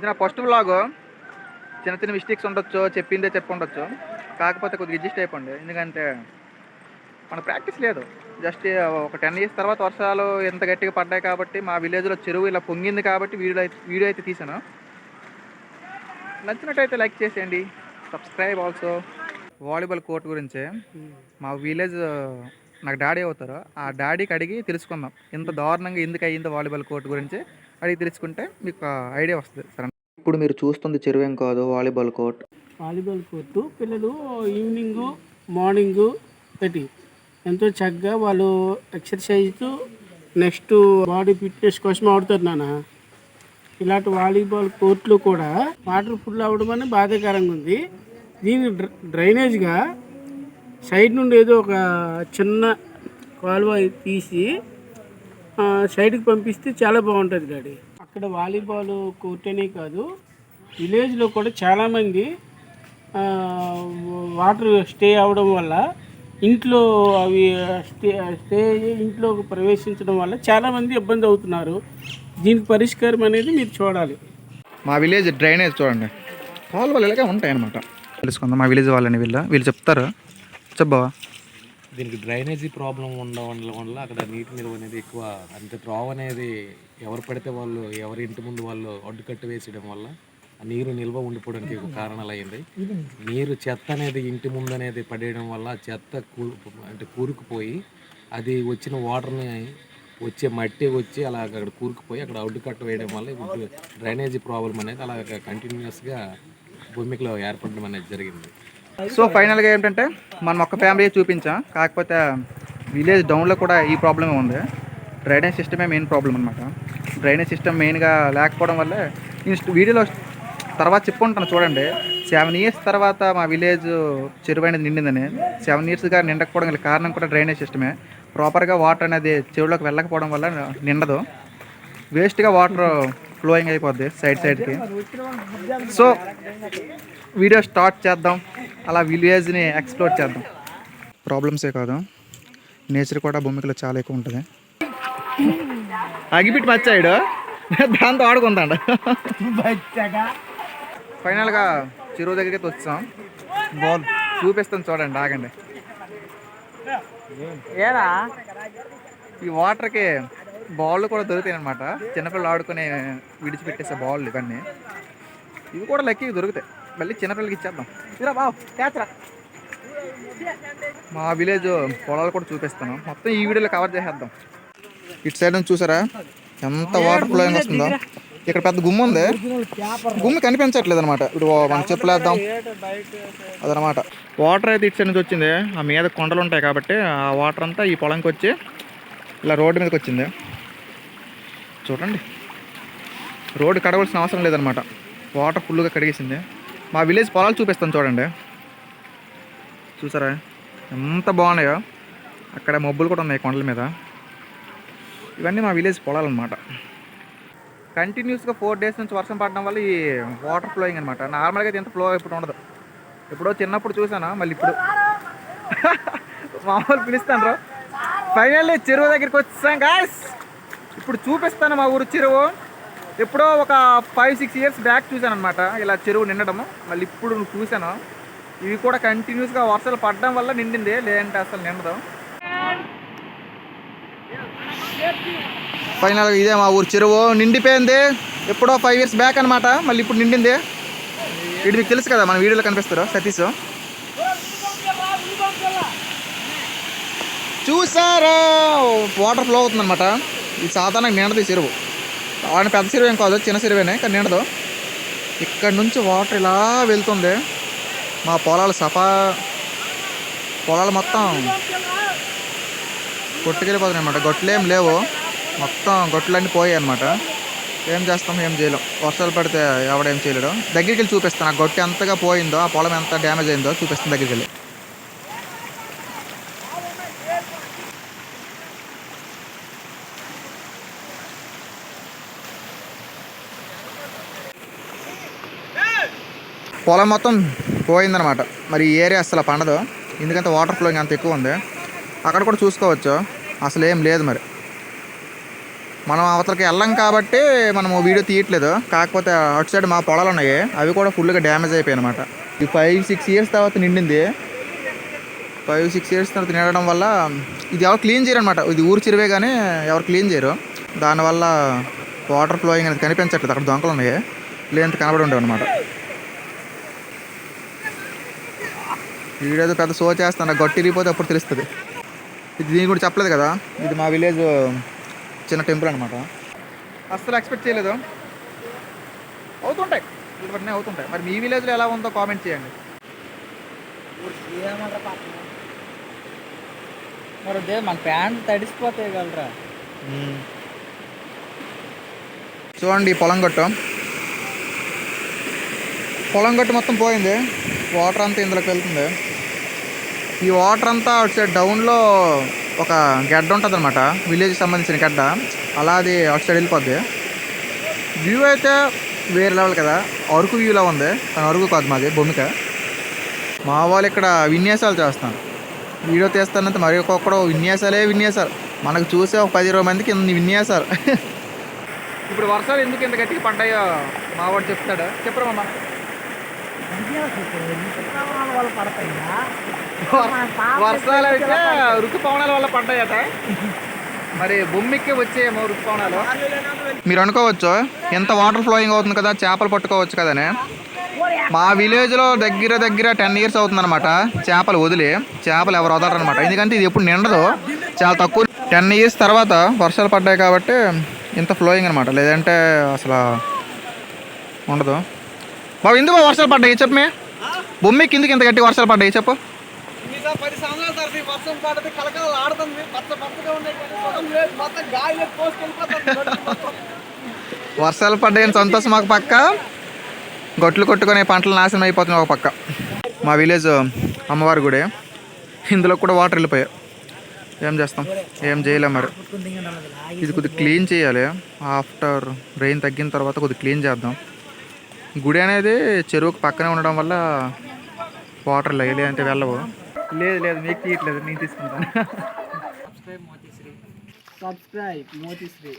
ఇది నా first vlog చిన్న చిన్న మిస్టేక్స్ ఉండొచ్చు చెప్పిందే చెప్పి ఉండొచ్చు కాకపోతే కొద్దిగా అడ్జస్ట్ అయిపోండి. ఎందుకంటే మన ప్రాక్టీస్ లేదు. జస్ట్ ఒక టెన్ ఇయర్స్ తర్వాత వర్షాలు ఎంత గట్టిగా పడ్డాయి కాబట్టి మా విలేజ్లో చెరువు ఇలా పొంగింది కాబట్టి వీడియో అయితే వీడియో అయితే తీసాను నచ్చినట్టయితే లైక్ చేసేయండి. సబ్స్క్రైబ్ ఆల్సో వాలీబాల్ కోర్ట్ గురించి. మా విలేజ్ నాకు డాడీ అవుతారు. ఆ డాడీకి అడిగి తెలుసుకుందాం. ఇంత దారుణంగా ఎందుకు అయ్యిందో వాలీబాల్ కోర్ట్ గురించి? అడిగి తెలుసుకుంటే మీకు ఐడియా వస్తుంది. సరే ఇప్పుడు మీరు చూస్తుంది చెరువేం కాదు వాలీబాల్ కోర్ట్. వాలీబాల్ కోర్టు పిల్లలు ఈవినింగ్ మార్నింగ్ పెట్టి ఎంతో చక్కగా వాళ్ళు ఎక్సర్సైజ్ నెక్స్ట్ బాడీ ఫిట్నెస్ కోసం ఆడుతారు నాన్న. ఇలాంటి వాలీబాల్ కోర్టులు కూడా వాటర్ ఫుల్ అవ్వడం అనేది బాధాకరంగా ఉంది. దీని డ్ర- డ్రైనేజ్గా సైడ్ నుండి ఏదో ఒక చిన్న కాలువ తీసి సైడ్కి పంపిస్తే చాలా బాగుంటుంది డాడీ. అక్కడ వాలీబాల్ కోర్ట్ అనే కాదు విలేజ్లో కూడా చాలామంది వాటర్ స్టే అవడం వల్ల ఇంట్లో అవి స్టే స్టే అయ్యి ఇంట్లో ప్రవేశించడం వల్ల చాలామంది ఇబ్బంది అవుతున్నారు. దీనికి పరిష్కారం అనేది మీరు చూడాలి. మా విలేజ్ డ్రైనేజ్ చూడండి. కాలువలు ఇలాగే ఉంటాయి అనమాట తెలుసుకుందాం మా విలేజ్ వాళ్ళని వీళ్ళ వీళ్ళు చెప్తారు? చెప్పవా? దీనికి డ్రైనేజీ ప్రాబ్లం ఉండడం వల్ల అక్కడ నీటి నిల్వ అనేది ఎక్కువ అంతే త్రోవ అనేది ఎవరు పడితే వాళ్ళు ఎవరి ఇంటి ముందు వాళ్ళు అడ్డుకట్టు వేసేయడం వల్ల ఆ నీరు నిల్వ ఉండిపోవడానికి ఒక కారణాలు అయింది నీరు చెత్త అనేది ఇంటి ముందు అనేది పడేయడం వల్ల చెత్త కూ అంటే కూరుకుపోయి అది వచ్చిన వాటర్ని వచ్చే మట్టి వచ్చి అలా అక్కడ కూరుకుపోయి అక్కడ అడ్డుకట్ట వేయడం వల్ల ఇప్పుడు డ్రైనేజీ ప్రాబ్లం అనేది అలా కంటిన్యూస్గా భూమికలో ఏర్పడడం అనేది జరిగింది. సో ఫైనల్గా ఏంటంటే మనం ఒక ఫ్యామిలీ చూపించాం. కాకపోతే విలేజ్ డౌన్లో కూడా ఈ ప్రాబ్లమే ఉంది. డ్రైనేజ్ సిస్టమే మెయిన్ ప్రాబ్లం అనమాట డ్రైనేజ్ సిస్టమ్ మెయిన్గా లేకపోవడం వల్లే నేను వీడియోలో తర్వాత చెప్పుకుంటాను చూడండి. సెవెన్ ఇయర్స్ తర్వాత మా విలేజ్ చెరువు అనేది నిండిందని సెవెన్ ఇయర్స్గా నిండకపోవడం కారణం కూడా డ్రైనేజ్ సిస్టమే. ప్రాపర్గా వాటర్ అనేది చెరువులోకి వెళ్ళకపోవడం వల్ల నిండదు. వేస్ట్గా వాటర్ ఫ్లోయింగ్ అయిపోద్ది సైడ్ సైడ్కి సో వీడియో స్టార్ట్ చేద్దాం. అలా విలేజ్ని ఎక్స్ప్లోర్ చేద్దాం. ప్రాబ్లమ్సే కాదు. నేచర్ కూడా భూమికలో చాలా ఎక్కువ ఉంటుంది. అగిపిట్టి మచ్చాడు. దాంతో ఆడుకుంటాడు. ఫైనల్గా చెరువు దగ్గరికి వచ్చాం. బాల్ చూపిస్తాను చూడండి ఆగండి. ఈ వాటర్కి బాల్ కూడా దొరుకుతాయి అనమాట చిన్నపిల్లలు ఆడుకునే విడిచిపెట్టేసే బాల్ ఇవన్నీ. ఇవి కూడా లక్కీ దొరుకుతాయి. మళ్ళీ చిన్నపిల్లలకి ఇచ్చేద్దాం. ఇరా బావ్ క్యాచ్రా మా విలేజ్ పొలాలు కూడా చూపిస్తాను మొత్తం ఈ వీడియోలో కవర్ చేసేద్దాం. ఇటు సైడ్ నుంచి చూసారా? ఎంత వాటర్ ఫ్లోయింగ్ వస్తుందో. ఇక్కడ పెద్ద గుమ్మ ఉంది. గుమ్మ కనిపించట్లేదు అనమాట ఇప్పుడు మనం చెప్పులేద్దాం అదనమాట వాటర్ అయితే ఇటు సైడ్ నుంచి వచ్చింది. ఆ మీద కొండలు ఉంటాయి కాబట్టి ఆ వాటర్ అంతా ఈ పొలంకి వచ్చి ఇలా రోడ్డు మీదకి వచ్చింది. చూడండి. రోడ్డు కడవలసిన అవసరం లేదనమాట వాటర్ ఫుల్గా కడిగేసింది. మా విలేజ్ పొలాలు చూపిస్తాను చూడండి. చూసారా? ఎంత బాగున్నాయో. అక్కడ మబ్బులు కూడా ఉన్నాయి కొండల మీద. ఇవన్నీ మా విలేజ్ పొలాలన్నమాట. కంటిన్యూస్గా ఫోర్ డేస్ నుంచి వర్షం పడడం వల్ల ఈ వాటర్ ఫ్లోయింగ్ అనమాట నార్మల్గా అయితే ఎంత ఫ్లో ఇప్పుడు ఉండదు. ఎప్పుడో చిన్నప్పుడు చూసాను మళ్ళీ ఇప్పుడు. మామూలు పిలుస్తాను ఫైనల్లీ చెరువు దగ్గరికి వచ్చాం గాయస్ ఇప్పుడు చూపిస్తాను మా ఊరు చెరువు. ఎప్పుడో ఒక ఫైవ్ సిక్స్ ఇయర్స్ బ్యాక్ చూశాను అనమాట ఇలా చెరువు నిండడము. మళ్ళీ ఇప్పుడు నువ్వు చూశాను. ఇవి కూడా కంటిన్యూస్గా వర్షాలు పడడం వల్ల నిండింది లేదంటే అసలు నిండదు. ఫైనల్గా ఇదే మా ఊరు చెరువు. నిండిపోయింది. ఎప్పుడో ఫైవ్ ఇయర్స్ బ్యాక్ అనమాట మళ్ళీ ఇప్పుడు నిండింది. ఇది మీకు తెలుసు కదా మన వీడియోలో కనిపిస్తారు సతీష్. చూసారా? వాటర్ ఫ్లో అవుతుంది అనమాట ఇది సాధారణంగా నిండదు ఈ చెరువు. ఆయన పెద్ద చెరువు ఏం కాదు చిన్న చెరువేనే కానీ నిండదు. ఇక్కడ నుంచి వాటర్ ఇలా వెళ్తుంది. మా పొలాలు సఫా పొలాలు మొత్తం కొట్టుకెళ్ళిపోతున్నాయి అనమాట గొట్లు ఏం లేవు. మొత్తం గొట్లన్నీ పోయాయి అనమాట ఏం చేస్తాం ఏం చేయలేం. వర్షాలు పడితే ఎవడేం చేయలేడు. దగ్గరికి వెళ్ళి చూపిస్తాను. ఆ గొట్టి ఎంతగా పోయిందో ఆ పొలం ఎంత డ్యామేజ్ అయిందో చూపిస్తాను దగ్గరికి వెళ్ళి. పొలం మొత్తం పోయిందనమాట మరి ఈ ఏరియా అసలు పండదు. ఎందుకంటే వాటర్ ఫ్లోయింగ్ అంత ఎక్కువ ఉంది. అక్కడ కూడా చూసుకోవచ్చు. అసలు ఏం లేదు మరి. మనం అవతలకి వెళ్ళం కాబట్టి మనము వీడియో తీయట్లేదు. కాకపోతే అటు సైడ్ మా పొలాలు ఉన్నాయి. అవి కూడా ఫుల్గా డ్యామేజ్ అయిపోయాయి అనమాట ఈ ఫైవ్ సిక్స్ ఇయర్స్ తర్వాత నిండింది. ఫైవ్ సిక్స్ ఇయర్స్ తర్వాత నిండడం వల్ల ఇది ఎవరు క్లీన్ చేయరు అనమాట ఇది ఊరు చెరువే కానీ ఎవరు క్లీన్ చేయరు. దానివల్ల వాటర్ ఫ్లోయింగ్ అనేది కనిపించట్లేదు. అక్కడ దొంగలు ఉన్నాయి. లేదంటే కనబడి ఉండేవి అనమాట వీడేదో పెద్ద షో చేస్తాను గట్టి ఇరిగిపోతే అప్పుడు తెలుస్తుంది. ఇది దీని కూడా చెప్పలేదు కదా ఇది మా విలేజ్ చిన్న టెంపుల్ అనమాట అస్సలు ఎక్స్పెక్ట్ చేయలేదు. అవుతుంటాయి. ఇవన్నీ అవుతుంటాయి. మరి మీ విలేజ్లో ఎలా ఉందో కామెంట్ చేయండి. మరి మన ప్యాంట్ తడిసిపోతాయి కలరా చూడండి పొలం గట్టు. పొలం గట్టు మొత్తం పోయింది. వాటర్ అంతా ఇందులోకి వెళ్తుంది. ఈ వాటర్ అంతా అటు సైడ్ డౌన్లో ఒక గడ్డ ఉంటుంది అనమాట విలేజ్కి సంబంధించిన గడ్డ. అలా అది అటు సైడ్ వెళ్ళిపోద్ది. వ్యూ అయితే వేరే లెవెల్ కదా. అరకు వ్యూలా ఉంది. కానీ అరకు కాదు మాది భూమిక. మా వాళ్ళు ఇక్కడ విన్యాసాలు చేస్తాను వీడియో తీస్తానంటే మరి ఒక్కొక్కడు విన్యాసాలే విన్యాసాలు. మనకు చూసే ఒక పది ఇరవై మందికి ఇన్ని విన్యాసాలు. ఇప్పుడు వర్షాలు ఎందుకు ఇంత గట్టిగా పడ్డాయో మావాడు చెప్తాడు. చెప్పరు మామ? వర్షాలు అయితే ఋతుపవనాల వల్ల పడ్డాయట. మరి భూమికి వచ్చేమో ఋతుపవనాలు. మీరు అనుకోవచ్చు ఎంత వాటర్ ఫ్లోయింగ్ అవుతుంది కదా చేపలు పట్టుకోవచ్చు కదని. మా విలేజ్లో దగ్గర దగ్గర టెన్ ఇయర్స్ అవుతుందన్నమాట. చేపలు వదిలి చేపలు ఎవరు వదలరనమాట ఎందుకంటే ఇది ఎప్పుడు నిండదు. చాలా తక్కువ. టెన్ ఇయర్స్ తర్వాత వర్షాలు పడ్డాయి కాబట్టి ఇంత ఫ్లోయింగ్ అనమాట లేదంటే అసలు ఉండదు. బాబు ఎందుకు వర్షాలు పడ్డాయి? చెప్పమే బొమ్మి కిందకి ఇంత గట్టి వర్షాలు పడ్డాయి చెప్పు. పది సంవత్సరాల తర్వాత ఈ వర్షం పడుతుంది కలకలు ఆడుతుంది పచ్చ పచ్చగా ఉండే మొత్తం గాలి పోసుకెళ్ళిపోతుంది వర్షాలు పడ్డాయని సంతోషం ఒక పక్క. గొట్లు కొట్టుకునే పంటలు నాశనం అయిపోతున్నాయి ఒక పక్క. మా విలేజ్ అమ్మవారి గుడి. ఇందులో కూడా వాటర్ వెళ్ళిపోయాయి. ఏం చేస్తాం? ఏం చేయలేం మరి. ఇది కొద్దిగా క్లీన్ చేయాలి. ఆఫ్టర్ రెయిన్ తగ్గిన తర్వాత కొద్దిగా క్లీన్ చేద్దాం. గుడి అనేది చెరువుకు పక్కనే ఉండడం వల్ల వాటర్ లేదు అంటే వెళ్ళవు. లేదు లేదు మీకు తీయట్లేదు నేను తీసుకుంటాను. సబ్స్క్రైబ్ మోతీశ్రీ. సబ్స్క్రైబ్ మోతీశ్రీ.